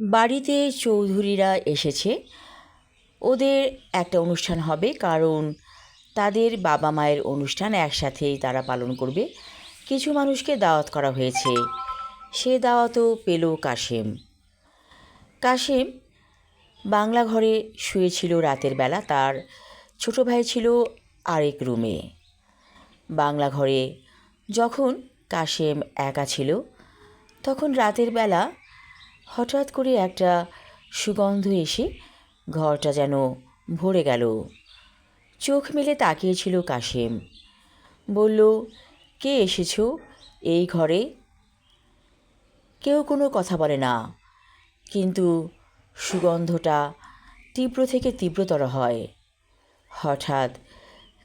বাড়িতে চৌধুরীরা এসেছে। ওদের একটা অনুষ্ঠান হবে, কারণ তাদের বাবা মায়ের অনুষ্ঠান একসাথেই তারা পালন করবে। কিছু মানুষকে দাওয়াত করা হয়েছে। সে দাওয়াতও পেল কাশেম। কাশেম বাংলা ঘরে শুয়েছিল রাতের বেলা। তার ছোট ভাই ছিল আরেক রুমে। বাংলা ঘরে যখন কাশেম একা ছিল, তখন রাতের বেলা হঠাৎ করে একটা সুগন্ধ এসে ঘরটা যেন ভরে গেল। চোখ মেলে তাকিয়েছিল কাশেম। বলল, কে এসেছ এই ঘরে? কেউ কোনো কথা বলে না, কিন্তু সুগন্ধটা তীব্র থেকে তীব্রতর হয়। হঠাৎ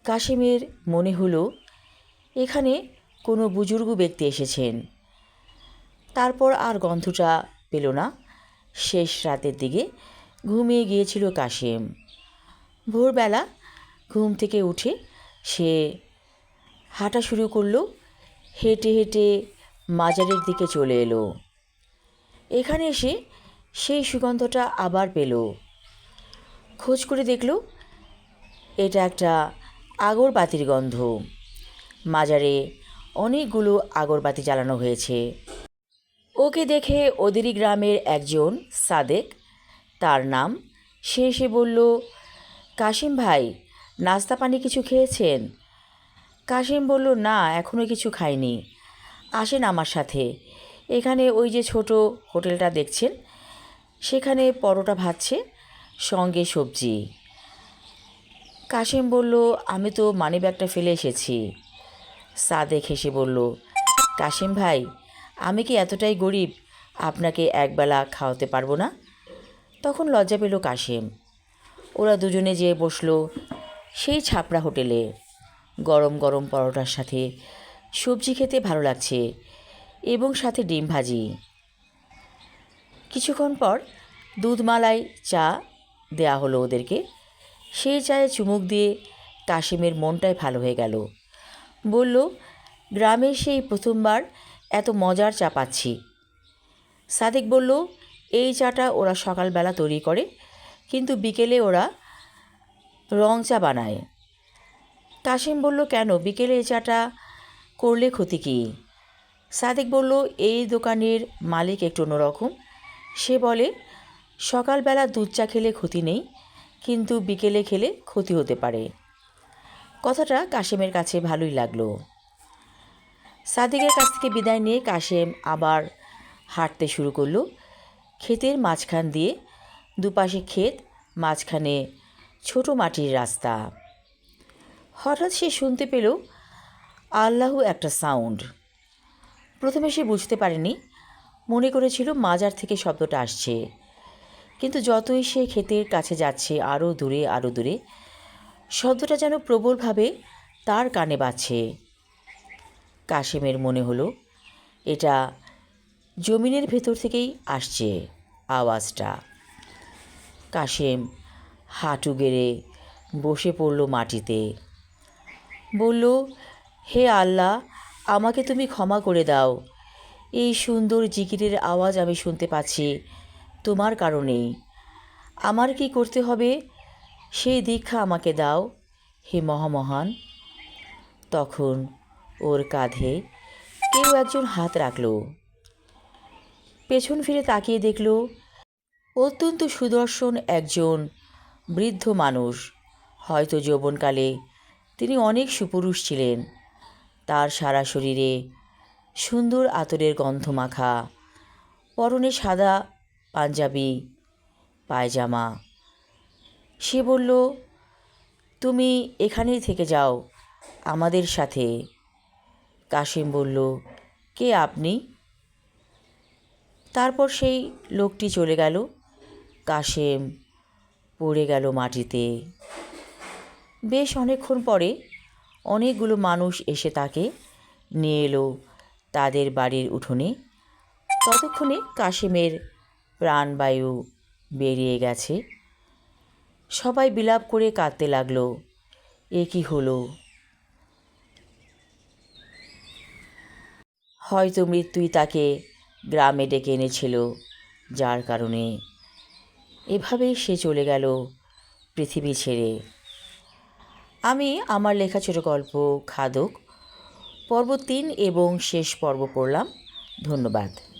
কাশেমের মনে হলো, এখানে কোনো বুজুর্গ ব্যক্তি এসেছেন। তারপর আর গন্ধটা পেল না। শেষ রাতের দিকে ঘুমিয়ে গিয়েছিল কাশেম ভোরবেলা ঘুম থেকে উঠে সে হাঁটা শুরু করল, হেঁটে হেঁটে মাজারের দিকে চলে এলো। এখানে এসে সেই সুগন্ধটা আবার পেল। খোঁজ করে দেখল, এটা একটা আগরবাতির গন্ধ। মাজারে অনেকগুলো আগরবাতি জ্বালানো হয়েছে। ওকে দেখে ওদেরই গ্রামের একজন সাদেক, তার নাম, সে এসে বলল, কাশিম ভাই, নাস্তা পানি কিছু খেয়েছেন? কাশিম বলল, না এখনও কিছু খাইনি। আসেন আমার সাথে। এখানে ওই যে ছোট হোটেলটা দেখছেন, সেখানে পরোটা ভাজছে, সঙ্গে সবজি। কাশিম বলল, আমি তো মানি ব্যাগটা ফেলে এসেছি। সাদেক হেসে বলল, কাশিম ভাই আমি কি এতটাই গরিব? আপনাকে একবেলা খাওয়াতে পারব না? তখন লজ্জা পেল কাশেম ওরা দুজনে যেয়ে বসল সেই ছাপড়া হোটেলে। গরম গরম পরোটার সাথে সবজি খেতে ভালো লাগছে এবং সাথে ডিম ভাজি। কিছুক্ষণ পর দুধমালাই চা দেয়া হলো ওদেরকে। সেই চায়ে চুমুক দিয়ে কাশিমের মনটাই ভালো হয়ে গেল। বলল গ্রামে সেই প্রথমবার এত মজার চা পাচ্ছি। সাদিক বলল, এই চাটা ওরা সকালবেলা তৈরি করে, কিন্তু বিকেলে ওরা রং চা বানায়। কাশিম বলল, কেন? বিকেলে এই চাটা করলে ক্ষতি কী? সাদিক বলল, এই দোকানের মালিক একটু অন্যরকম। সে বলে, সকালবেলা দুধ চা খেলে ক্ষতি নেই, কিন্তু বিকেলে খেলে ক্ষতি হতে পারে। কথাটা কাশেমের কাছে ভালোই লাগল। সাদিকের কাছ থেকে বিদায় নিয়ে কাশেম আবার হাঁটতে শুরু করল। ক্ষেতের মাঝখান দিয়ে দুপাশে ক্ষেত, মাঝখানে ছোট মাটির রাস্তা। হঠাৎ সে শুনতে পেল আল্লাহ একটা সাউন্ড। প্রথমে সে বুঝতে পারেনি, মনে করেছিল মাজার থেকে শব্দটা আসছে। কিন্তু যতই সে ক্ষেতের কাছে যাচ্ছে আরও দূরে আরও দূরে, শব্দটা যেন প্রবলভাবে তার কানে বাজছে। কাশেমের মনে হলো, এটা জমিনের ভেতর থেকেই আসছে আওয়াজটা। কাশেম হাঁটু গেড়ে বসে পড়ল মাটিতে। বলল, হে আল্লাহ, আমাকে তুমি ক্ষমা করে দাও। এই সুন্দর জিকিরের আওয়াজ আমি শুনতে পাচ্ছি, তোমার কারণেই। আমার কি করতে হবে? সেই দীক্ষা আমাকে দাও, হে মহামহান। তখন ওর কাঁধে কেউ একজন হাত রাখল। পেছন ফিরে তাকিয়ে দেখল, অত্যন্ত সুদর্শন একজন বৃদ্ধ মানুষ। হয়তো যৌবনকালে তিনি অনেক সুপুরুষ ছিলেন। তার সারা শরীরে সুন্দর আতরের গন্ধ মাখা, পরনে সাদা পাঞ্জাবি, পায়জামা। সে বলল, তুমি এখানেই থেকে যাও, আমাদের সাথে। কাশিম বলল, কে আপনি? তারপর সেই লোকটি চলে গেল, কাশেম পড়ে গেল মাটিতে। বেশ অনেকক্ষণ পরে অনেকগুলো মানুষ এসে তাকে নিয়ে এলো তাদের বাড়ির উঠোনে। ততক্ষণে কাশিমের প্রাণবায়ু বেরিয়ে গেছে। সবাই বিলাপ করে কাঁদতে লাগল, এ কি হলো? হয়তো মৃত্যুই তাকে গ্রামে ডেকে এনেছিল, যার কারণে। এভাবেই সে চলে গেল পৃথিবী ছেড়ে। আমি আমার লেখা ছোট গল্প, খাদক, পর্ব তিন এবং শেষ পর্ব পড়লাম। ধন্যবাদ।